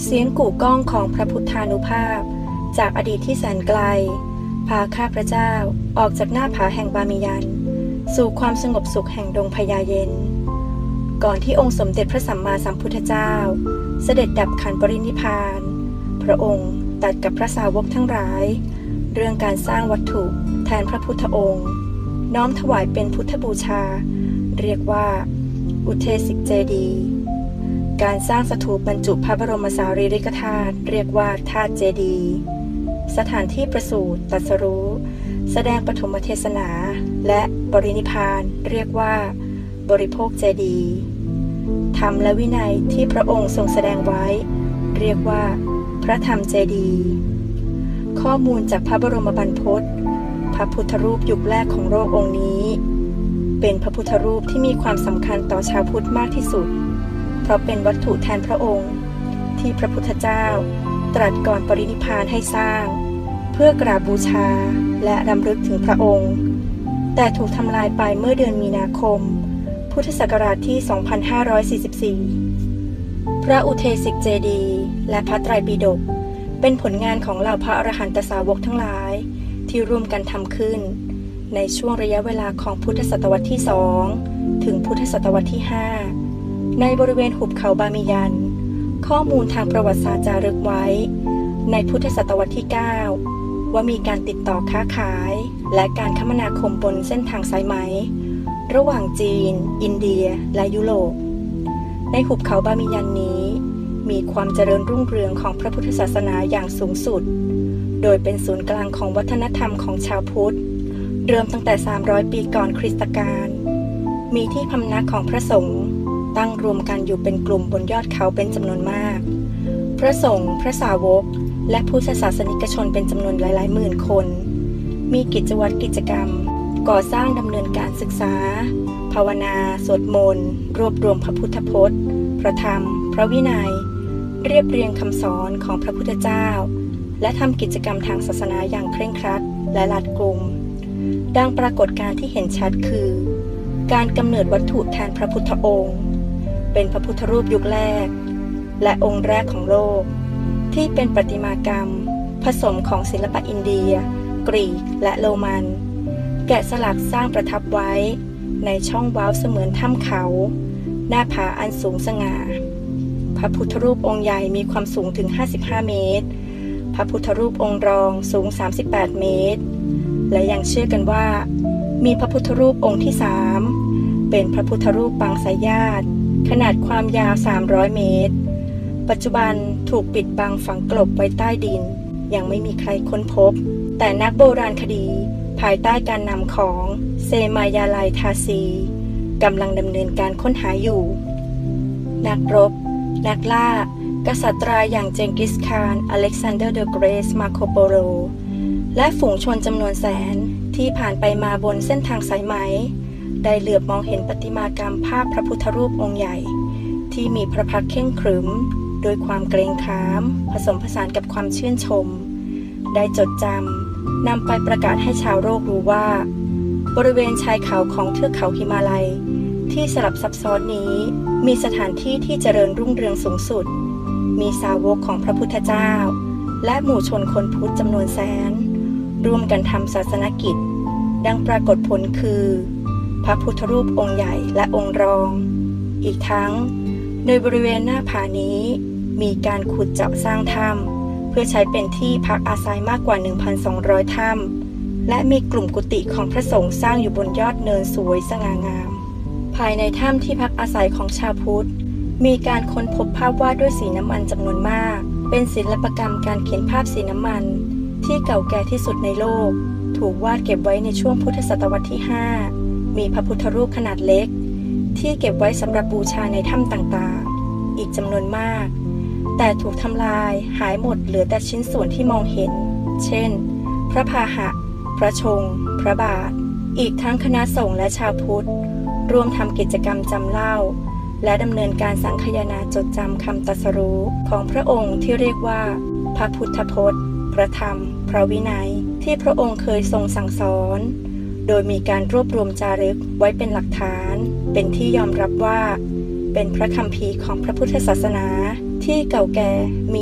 เสียงกู่ก้องของพระพุทธานุภาพ จากอดีตที่แสนไกล พาข้าพระเจ้าออกจากหน้าผาแห่งบามิยัน สู่ความสงบสุขแห่งดงพญาเย็น ก่อนที่องค์สมเด็จพระสัมมาสัมพุทธเจ้า เสด็จดับขันปรินิพาน พระองค์ตัดกับพระสาวกทั้งหลาย เรื่องการสร้างวัตถุแทนพระพุทธองค์ น้อมถวายเป็นพุทธบูชา เรียกว่า อุเทสิกเจดีย์ การสร้างสถูปบรรจุพระบรมสารีริกธาตุเรียกว่าธาตุเจดี สถานที่ประสูติตรัสรู้ แสดงปฐมเทศนา และปรินิพานเรียกว่า บริโภคเจดีธรรมและวินัยที่พระองค์ทรงแสดงไว้ เรียกว่า พระธรรมเจดี ข้อมูลจากพระบรมบรรพตพระพุทธรูปยุคแรกของโลกองค์นี้ เป็นพระพุทธรูปที่มีความสำคัญต่อชาวพุทธมากที่สุด เพราะเป็นวัตถุแทนพระองค์ ที่พระพุทธเจ้า ตรัสก่อนปรินิพานให้สร้าง เพื่อกราบบูชาและรำลึกถึงพระองค์ แต่ถูกทำลายไปเมื่อเดือนมีนาคม พุทธศักราชที่ 2544 พระอุเทสิกเจดีและพระไตรปิฎกเป็นผลงานของเหล่าพระอรหันตสาวกทั้งหลายที่ร่วมกันทำขึ้น ในช่วงระยะเวลาของพุทธศตวรรษที่สองถึงพุทธศตวรรษที่ 5 ในบริเวณหุบเขาบามิยัน ข้อมูลทางประวัติศาสตร์จารึกไว้ ในพุทธศตวรรษที่ 9 ว่ามีการติดต่อค้าขาย และการคมนาคมบนเส้นทางสายไหม ระหว่างจีน อินเดีย และยุโรป ในหุบเขาบามิยันนี้ มีความเจริญรุ่งเรืองของพระพุทธศาสนาอย่างสูงสุด โดยเป็นศูนย์กลางของวัฒนธรรมของชาวพุทธ เริ่มตั้งแต่ 300 ปีก่อนคริสตกาลมีที่พำนักของพระสงฆ์ ตั้งรวมกันอยู่เป็นกลุ่มบนยอดเขาเป็นจำนวนมาก พระสงฆ์พระสาวก และพุทธศาสนิกชนเป็นจำนวนหลายๆหมื่นคน มีกิจวัตรกิจกรรม ก่อสร้างดำเนินการศึกษา ภาวนา สวดมนต์ รวบรวมพระพุทธพจน์ พระธรรม พระวินัย เรียบเรียงคำสอนของพระพุทธเจ้า และทำกิจกรรมทางศาสนาอย่างเคร่งครัดและรัดกุมดังปรากฏการที่เห็นชัดคือ การกำเนิดวัตถุแทนพระพุทธองค์ เป็นพระพุทธรูปยุคแรก และองค์แรกของโลก ที่เป็นประติมากรรม ผสมของศิลปะอินเดีย กรีกและโรมัน แกะสลักสร้างประทับไว้ ในช่องว้าวเสมือนถ้ำเขา หน้าผาอันสูงสง่า พระพุทธรูปองค์ใหญ่มีความสูงถึง 55 เมตร พระพุทธรูปองค์รองสูง 38 เมตร และยังเชื่อกันว่า มีพระพุทธรูปองค์ที่สามเป็นพระพุทธรูปปางสายญาติ ขนาดความยาว 300 เมตร ปัจจุบันถูกปิดบังฝังกลบไว้ใต้ดิน ยังไม่มีใครค้นพบ แต่นักโบราณคดี ภายใต้การนำของเซมายาลัยทาซีกำลังดำเนินการค้นหาอยู่ นักรบ นักล่า กษัตริย์อย่างเจงกิสคาน อเล็กซานเดอร์เดอะเกรส มาโคโปโลและฝูงชนจำนวนแสนที่ผ่านไปมาบนเส้นทางสายไหม ได้เหลือบมองเห็นประติมากรรมภาพพระพุทธรูปองค์ใหญ่ ที่มีพระพักเข่งขรึมโดยความเกรงขาม ผสมผสานกับความชื่นชม ได้จดจำนำไปประกาศให้ชาวโลกรู้ว่า บริเวณชายเขาของเทือกเขาหิมาลัย ที่สลับซับซ้อนนี้ มีสถานที่ที่เจริญรุ่งเรืองสูงสุด มีสาวกของพระพุทธเจ้า และหมู่ชนคนพุทธจำนวนแสน ร่วมกันทำศาสนกิจ ดังปรากฏผลคือ พระพุทธรูปองค์ใหญ่และองค์รอง อีกทั้ง โดยบริเวณหน้าผานี้ มีการขุดเจาะสร้างถ้ำเพื่อใช้เป็นที่พักอาศัยมากกว่า 1,200 ถ้ำและมีกลุ่มกุฏิของพระสงฆ์สร้างอยู่บนยอดเนินสวยสง่างาม ภายในถ้ำที่พักอาศัยของชาวพุทธ มีการค้นพบภาพวาดด้วยสีน้ำมันจำนวนมาก เป็นศิลปกรรมการเขียนภาพสีน้ำมัน ที่เก่าแก่ที่สุดในโลก ถูกวาดเก็บไว้ในช่วงพุทธศตวรรษที่ 5 มีพระพุทธรูปขนาดเล็ก ที่เก็บไว้สำหรับบูชาในถ้ำต่างๆ อีกจำนวนมาก แต่ถูกทำลายหายหมดเหลือแต่ชิ้นส่วนที่มองเห็น เช่น พระพาหะ พระชง พระบาท อีกทั้งคณะสงฆ์และชาวพุทธ ร่วมทำกิจกรรมจำเล่า และดำเนินการสังคายนาจดจำคำตรัสรู้ของพระองค์ที่เรียกว่า พระพุทธพจน์ พระธรรม พระวินัย ที่พระองค์เคยทรงสั่งสอน โดยมีการรวบรวมจารึกไว้เป็นหลักฐาน เป็นที่ยอมรับว่า เป็นพระคัมภีร์ของพระพุทธศาสนาที่เก่าแก่มี